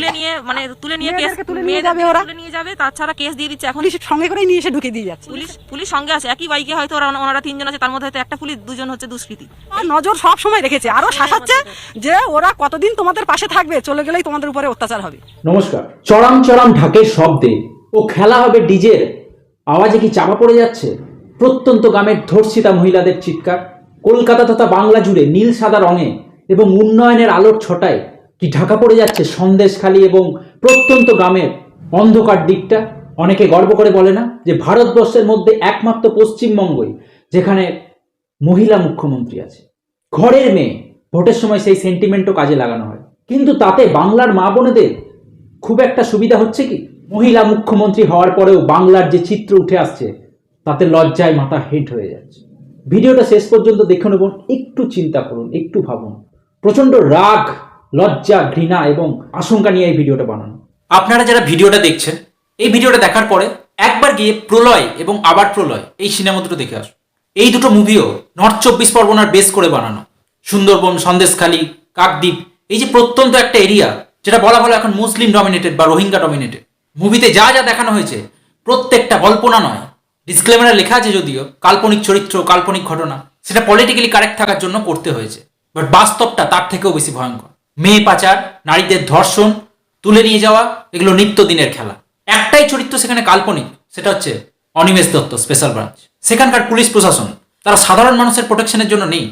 তুলে নিয়ে মানে তুলে নিয়ে কেস তুলে নিয়ে যাবে ওরা। তুলে নিয়ে যাবে তাছাড়া কেস দিয়ে দিচ্ছে এখন। পুলিশ সঙ্গে করেই নিয়ে এসে ঢুকে দিয়ে যাচ্ছে। পুলিশ পুলিশ সঙ্গে আছে একই বাইকে হয়তো ওরা ওনারা তিনজন আছে তার মধ্যে হয়তো একটা পুলিশ দুজন হচ্ছে দুষ্কৃতী। আর নজর সব সময় রেখেছে। আরও শাসাচ্ছে যে ওরা কতদিন তোমাদের পাশে থাকবে চলে গেলেই তোমাদের উপরে অত্যাচার হবে। নমস্কার। চড়াম চড়াম ঢাকের শব্দে ও খেলা হবে ডিজের। আওয়াজে কি চাপা পড়ে যাচ্ছে? প্রত্যন্ত গ্রামের ধর্ষিতা মহিলাদের চিৎকার। কলকাতা তথা বাংলা জুড়ে নীল সাদা রঙে এবং উন্নয়নের আলোর ছটায় কি ঢাকা পড়ে যাচ্ছে সন্দেশখালী এবং প্রত্যন্ত গ্রামের অন্ধকার দিকটা? অনেকে গর্ব করে বলে না যে ভারতবর্ষের মধ্যে একমাত্র পশ্চিমবঙ্গই যেখানে মহিলা মুখ্যমন্ত্রী আছে। ঘরের মেয়ে, ভোটের সময় সেই সেন্টিমেন্টও কাজে লাগানো হয়। কিন্তু তাতে বাংলার মা বোনেদের খুব একটা সুবিধা হচ্ছে কি? মহিলা মুখ্যমন্ত্রী হওয়ার পরেও বাংলার যে চিত্র উঠে আসছে, তাতে লজ্জায় মাথা হেট হয়ে যাচ্ছে। ভিডিওটা শেষ পর্যন্ত দেখে নেব, একটু চিন্তা করুন, একটু ভাবুন। প্রচণ্ড রাগ লজ্জা, ঘৃণা এবং আশঙ্কা নিয়ে এই ভিডিওটা বানানো। আপনারা যারা ভিডিওটা দেখছেন, এই ভিডিওটা দেখার পরে একবার গিয়ে প্রলয় এবং আবার প্রলয়, এই সিনেমা দুটো দেখে আসুন। এই দুটো মুভিও নর্থ চব্বিশ পরগনার বেস করে বানানো। সুন্দরবন, সন্দেশখালী, কাকদ্বীপ, এই যে প্রত্যন্ত একটা এরিয়া, যেটা বলা হলো এখন মুসলিম ডমিনেটেড বা রোহিঙ্গা ডমিনেটেড মুভিতে যা যা দেখানো হয়েছে, প্রত্যেকটা কল্পনা নয়। ডিসক্লেমারে লেখা আছে যদিও, কাল্পনিক চরিত্র, কাল্পনিক ঘটনা, সেটা পলিটিক্যালি কারেক্ট থাকার জন্য করতে হয়েছে। বাট বাস্তবটা তার থেকেও বেশি ভয়ঙ্কর। মেয়ে পাচার, নারীদের ধর্ষণ, তুলে নিয়ে যাওয়া, এগুলো নিত্যদিনের খেলা। একটাই চরিত্র সেখানে কাল্পনিক, সেটা হচ্ছে অনিমেষ দত্ত স্পেশাল ব্রাঞ্চ সেখানকার পুলিশ প্রশাসন, তারা সাধারণ মানুষের প্রোটেকশনের জন্য নেই।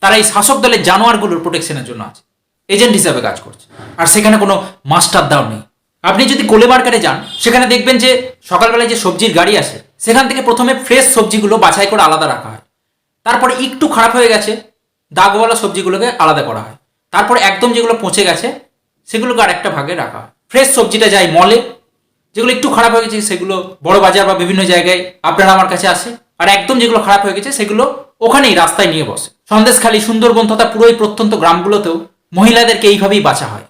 তারা এই শাসক দলের জানোয়ারগুলোর প্রোটেকশনের জন্য আছে। এজেন্ট হিসাবে কাজ করছে। আর সেখানে কোনো মাস্টার দাও নেই। আপনি যদি কোলে মার্কেটে যান, সেখানে দেখবেন যে সকালবেলায় যে সবজির গাড়ি আসে, সেখান থেকে প্রথমে ফ্রেশ সবজিগুলো বাছাই করে আলাদা রাখা হয়। তারপরে একটু খারাপ হয়ে গেছে, দাগওয়ালা সবজিগুলোকে আলাদা করা হয়। তারপর একদম যেগুলো পচে গেছে, সেগুলোকে আর একটা ভাগে রাখা হয়। ফ্রেশ সবজিটা যায় মলে, যেগুলো একটু খারাপ হয়ে গেছে, সেগুলো বড় বাজার বা বিভিন্ন জায়গায় আপনারা আমার কাছে আসে। আর একদম যেগুলো খারাপ হয়ে গেছে, সেগুলো ওখানেই রাস্তায় নিয়ে বসে। সন্দেশখালী, সুন্দরবন তথা পুরোই প্রত্যন্ত গ্রামগুলোতেও মহিলাদেরকে এইভাবেই বাঁচা হয়।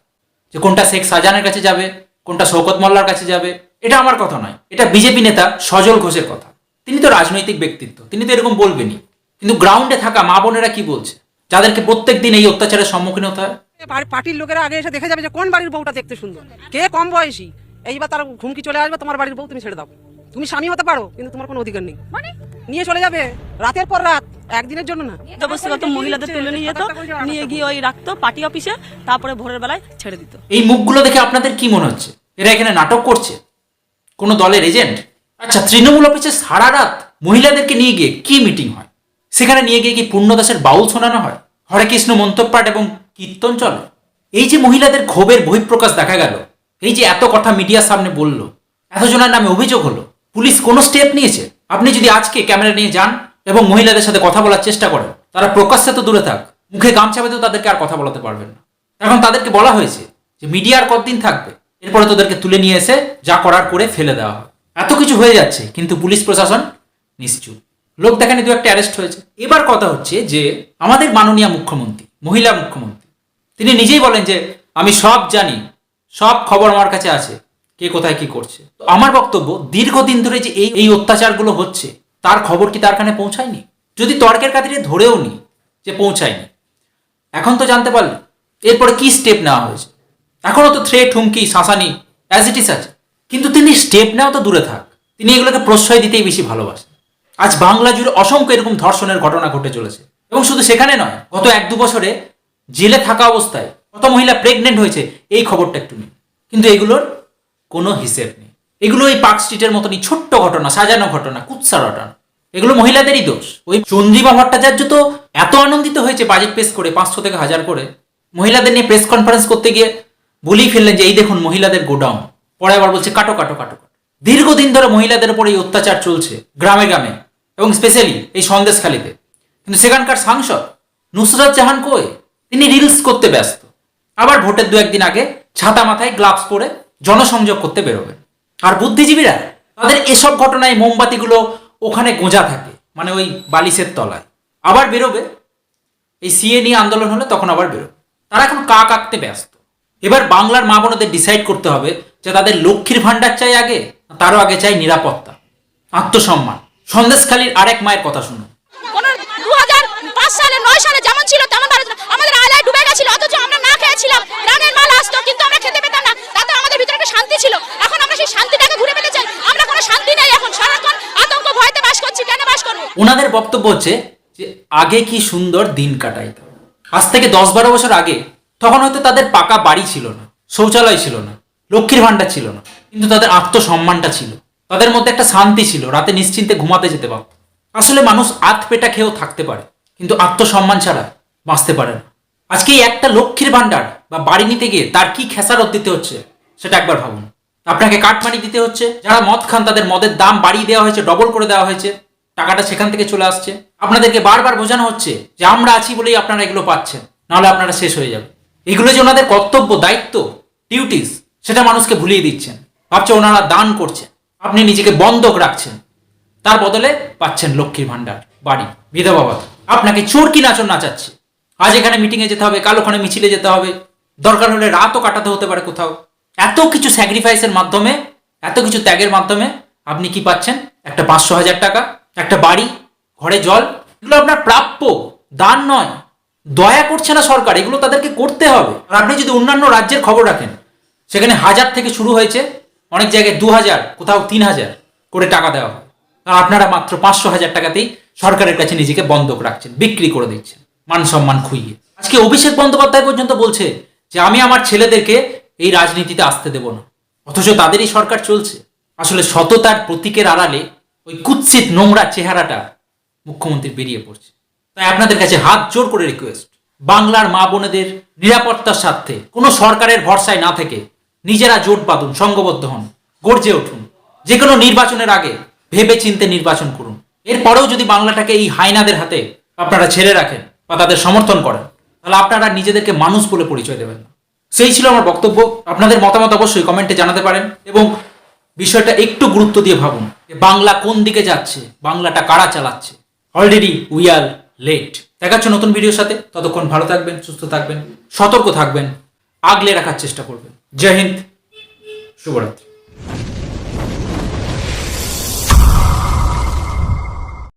যে কোনটা শেখ শাহজাহানের কাছে যাবে, কোনটা শৌকত মোল্লার কাছে যাবে, এটা আমার কথা নয়। এটা বিজেপি নেতা সজল ঘোষের কথা। তিনি তো রাজনৈতিক ব্যক্তিত্ব, তিনি তো এরকম বলবেনই। কিন্তু গ্রাউন্ডে থাকা মা বোনেরা কি বলছে? যাদেরকে প্রত্যেক দিন এই অত্যাচারের সম্মুখীন হতে হয়। পার্টির লোকেরা আগে এসে দেখে যাবে যে কোন বাড়ির বউটা দেখতে সুন্দর। কে কম বয়সী? এইবার তার ঘুমকি চলে আসবে তোমার বাড়ির বউ তুমি ছেড়ে দাও। তুমি স্বামী হতে পারো কিন্তু তোমার কোনো অধিকার নেই। নিয়ে চলে যাবে রাতের পর রাত একদিনের জন্য না। জবরদস্তি মহিলাদের তুলে নিয়ে যেত নিয়ে গিয়ে ওই রাখতো পার্টি অফিসে তারপরে ভোরের বেলায় ছেড়ে দিত। এই মুখগুলো দেখে আপনাদের কি মনে হচ্ছে? এরা এখানে নাটক করছে? কোনো দলের এজেন্ট? আচ্ছা তৃণমূল অফিসে সারা রাত মহিলাদেরকে নিয়ে গিয়ে কি মিটিং হয়? সেখানে নিয়ে গিয়ে কি পূর্ণদাসের বাউল শোনানো হয়? হরে কৃষ্ণ মন্তব্যাট এবং কীর্তন চলে? এই যে মহিলাদের ক্ষোভের বহিঃপ্রকাশ দেখা গেল, এই যে এত কথা মিডিয়ার সামনে বলল, এতজনের নামে অভিযোগ হলো, পুলিশ কোনো স্টেপ নিয়েছে? আপনি যদি আজকে ক্যামেরা নিয়ে যান এবং মহিলাদের সাথে কথা বলার চেষ্টা করেন, তারা প্রকাশ্যে তো দূরে থাক, মুখে গামছা বেঁধেও তাদেরকে আর কথা বলাতে পারবেন না। এখন তাদেরকে বলা হয়েছে যে মিডিয়া আর কতদিন থাকবে? এরপরে তোদেরকে তুলে নিয়ে এসে যা করার করে ফেলে দেওয়া হয়। এত কিছু হয়ে যাচ্ছে, কিন্তু পুলিশ প্রশাসন নিশ্চুপ। লোক দেখানি দু একটা অ্যারেস্ট হয়েছে। এবার কথা হচ্ছে যে, আমাদের মাননীয় মুখ্যমন্ত্রী, মহিলা মুখ্যমন্ত্রী, তিনি নিজেই বলেন যে, আমি সব জানি, সব খবর আমার কাছে আছে, কে কোথায় কি করছে। তো আমার বক্তব্য, দীর্ঘদিন ধরে যে এই এই অত্যাচারগুলো হচ্ছে, তার খবর কি তার কানে পৌঁছায়নি? যদি তর্কের খাতিরে ধরেও নি যে পৌঁছায়নি, এখন তো জানতে পারলে, এরপরে কি স্টেপ নেওয়া হয়েছে? এখনও তো থ্রেট হুমকি, শাসানি অ্যাজ ইট ইস আছে। কিন্তু তিনি স্টেপ নেওয়া তো দূরে থাক, তিনি এগুলোকে প্রশ্রয় দিতেই বেশি ভালোবাসেন। আজ বাংলা জুড়ে অসংখ্য এরকম ধর্ষণের ঘটনা ঘটে চলেছে। এবং শুধু সেখানে নয়, গত এক দু বছরে জেলে থাকা অবস্থায় কত মহিলা প্রেগনেন্ট হয়েছে, এই খবরটা একটু নিন। কিন্তু এগুলোর কোনো হিসেব নেই। এগুলো এই পার্ক স্ট্রিটের মতনই ছোট্ট ঘটনা, সাজানো ঘটনা, কুৎসা ঘটনা এগুলো মহিলাদেরই দোষ। ওই চন্দ্রিমা ভট্টাচার্য তো এত আনন্দিত হয়েছে বাজেট পেশ করে, পাঁচশো থেকে হাজার করে। মহিলাদের নিয়ে প্রেস কনফারেন্স করতে গিয়ে বলেই ফেললেন যে, এই দেখুন, মহিলাদের গোডাউন। পরে আবার বলছে, কাটো কাটো কাটো কাটো। দীর্ঘদিন ধরে মহিলাদের উপর এই অত্যাচার চলছে, গ্রামে গ্রামে। এবং স্পেশালি এই সন্দেশখালিতে। কিন্তু সেখানকার সাংসদ নুসরাত জাহান কই? তিনি রিলস করতে ব্যস্ত। আবার ভোটের দু একদিন আগে ছাতা মাথায় গ্লাভস পরে জনসংযোগ করতে বেরোবেন। আর বুদ্ধিজীবীরা তাদের এসব ঘটনায় মোমবাতিগুলো ওখানে গোঁজা থাকে মানে ওই বালিশের তলায়। আবার বেরোবে। এই সিএ নিয়ে আন্দোলন হলে তখন আবার বেরোবে। তারা এখন কাক আঁকতে ব্যস্ত। এবার বাংলার মা বোনদের ডিসাইড করতে হবে যে তাদের লক্ষ্মীর ভাণ্ডার চাই আগে তারও আগে চাই নিরাপত্তা, আত্মসম্মান। সন্দেশখালীর আরেক মায়ের কথা শুনুন নয় যেমন ছিল তেমন আমাদের ডুবে গেছিল অথচ আমরা খেয়েছিলাম। কিন্তু আমাদের ভিতরে শান্তি ছিল। এখন আমরা সেই শান্তিটাকে ঘুরে আমরা কোনো শান্তি এখন। সারাক্ষণ ভয়তে বাস করছি। কেন বাস করব? ওনাদের বক্তব্য হচ্ছে যে আগে কি সুন্দর দিন কাটাইত। আজ থেকে দশ বারো বছর আগে তখন হয়তো তাদের পাকা বাড়ি ছিল না শৌচালয় ছিল না লক্ষ্মীর ভাণ্ডার ছিল না কিন্তু তাদের আত্মসম্মানটা ছিল। তাদের মধ্যে একটা শান্তি ছিল, রাতে নিশ্চিন্তে ঘুমাতে যেতে পারত। আসলে মানুষ আত পেটা খেয়েও থাকতে পারে, কিন্তু আত্মসম্মান ছাড়া বাঁচতে পারে না। আজকে একটা লক্ষ্মীর ভাণ্ডার বা বাড়ি নিতে গিয়ে তার কি খেসারত দিতে হচ্ছে, সেটা একবার ভাবুন। আপনাকে কাটমানি দিতে হচ্ছে, যারা মদ খান তাদের মদের দাম বাড়িয়ে দেওয়া হয়েছে, ডবল করে দেওয়া হয়েছে, টাকাটা সেখান থেকে চলে আসছে। আপনাদেরকে বারবার বোঝানো হচ্ছে যে আমরা আছি বলেই আপনারা এগুলো পাচ্ছেন, নাহলে আপনারা শেষ হয়ে যাবে। এগুলো যে ওনাদের কর্তব্য, দায়িত্ব ডিউটিস সেটা মানুষকে ভুলিয়ে দিচ্ছেন। ভাবছে ওনারা দান করছেন। আপনি নিজেকে বন্ধক রাখছেন। তার বদলে পাচ্ছেন লক্ষ্মীর ভাণ্ডার, বাড়ি, বিধবা ভাতা আপনাকে চোরকি নাচন নাচাচ্ছে? আজ এখানে মিটিংয়ে যেতে হবে, কাল ওখানে মিছিলে যেতে হবে। দরকার হলে রাতও কাটাতে হতে পারে কোথাও। এত কিছু স্যাক্রিফাইসের মাধ্যমে, এত কিছু ত্যাগের মাধ্যমে আপনি কি পাচ্ছেন? একটা পাঁচশো হাজার টাকা, একটা বাড়ি, ঘরে জল, এগুলো আপনার প্রাপ্য, দান নয়। দয়া করছে না সরকার, এগুলো তাদেরকে করতে হবে। আর আপনি যদি অন্যান্য রাজ্যের খবর রাখেন, সেখানে হাজার থেকে শুরু হয়েছে অনেক জায়গায় দু হাজার কোথাও তিন হাজার করে টাকা দেওয়া হয়। আর আপনারা মাত্র পাঁচশো হাজার টাকাতেই সরকারের কাছে নিজেকে বন্ধক রাখছেন, বিক্রি করে দিচ্ছেন, মান সম্মান খুইয়ে। আজকে অভিষেক বন্দ্যোপাধ্যায় পর্যন্ত বলছে যে, আমি আমার ছেলেদেরকে এই রাজনীতিতে আসতে দেব না। অথচ তাদেরই সরকার চলছে। আসলে সততার প্রতীকের আড়ালে ওই কুৎসিত নোংরা চেহারাটা মুখ্যমন্ত্রী বেরিয়ে পড়ছে। তাই আপনাদের কাছে হাত জোর করে রিকোয়েস্ট বাংলার মা বোনেদের নিরাপত্তার স্বার্থে কোনো সরকারের ভরসায় না থেকে নিজেরা জোট বাঁধুন সংঘবদ্ধ হন, গর্জে উঠুন। যে কোনো নির্বাচনের আগে ভেবে চিনতে নির্বাচন করুন। এরপরেও যদি বাংলাটাকে এই হাইনাদের হাতে আপনারা ছেড়ে রাখেন বা তাদের সমর্থন করেন, তাহলে আপনারা নিজেদেরকে মানুষ বলে পরিচয় দেবেন না। সেই ছিল আমার বক্তব্য। আপনাদের মতামত অবশ্যই কমেন্টে জানাতে পারেন এবং বিষয়টা একটু গুরুত্ব দিয়ে ভাবুন যে বাংলা কোন দিকে যাচ্ছে, বাংলাটা কারা চালাচ্ছে। অলরেডি উই আর লেট দেখাচ্ছে নতুন ভিডিওর সাথে। ততক্ষণ ভালো থাকবেন, সুস্থ থাকবেন, সতর্ক থাকবেন, আগলে রাখার চেষ্টা করবেন। जय हिंद। शुभरात्रि।